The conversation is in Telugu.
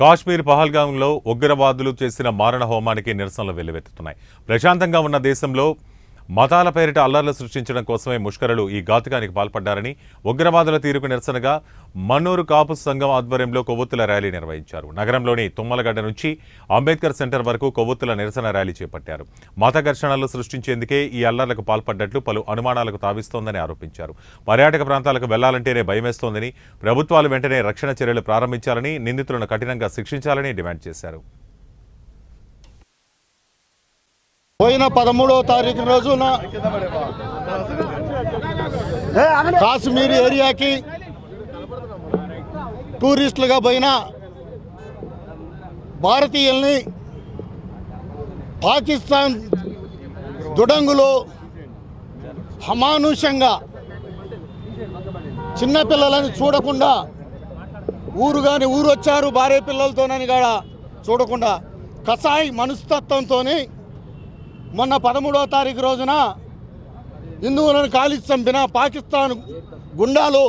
కాశ్మీర్ పహల్గాంలో ఉగ్రవాదులు చేసిన మారణ హోమానికి నిరసనలు వెల్లువెత్తుతున్నాయి. ప్రశాంతంగా ఉన్న దేశంలో మతాల పేరిట అల్లర్లు సృష్టించడం కోసమే ముష్కరులు ఈ ఘాతుకానికి పాల్పడ్డారని ఉగ్రవాదుల తీరుకు నిరసనగా మన్నూరు కాపు సంఘం ఆధ్వర్యంలో కొవ్వొత్తుల ర్యాలీ నిర్వహించారు. నగరంలోని తుమ్మలగడ్డ నుంచి అంబేద్కర్ సెంటర్ వరకు కొవ్వొత్తుల నిరసన ర్యాలీ చేపట్టారు. మత ఘర్షణలు సృష్టించేందుకే ఈ అల్లర్లకు పాల్పడ్డట్లు పలు అనుమానాలకు తావిస్తోందని ఆరోపించారు. పర్యాటక ప్రాంతాలకు వెళ్ళాలంటేనే భయమేస్తోందని ప్రభుత్వాలు వెంటనే రక్షణ చర్యలు ప్రారంభించాలని నిందితులను కఠినంగా శిక్షించాలని డిమాండ్ చేశారు. పోయిన పదమూడవ తారీఖు రోజున కాశ్మీర్ ఏరియాకి టూరిస్టులుగా పోయిన భారతీయుల్ని పాకిస్తాన్ దుడంగులు అమానుషంగా చిన్నపిల్లలని చూడకుండా ఊరు కానీ ఊరు వచ్చారు భార్య పిల్లలతోనని కూడా చూడకుండా కసాయి మనస్తత్వంతో మొన్న పదమూడవ తారీఖు రోజున హిందువులను కాలిచి చంపిన పాకిస్తాన్ గుండాలు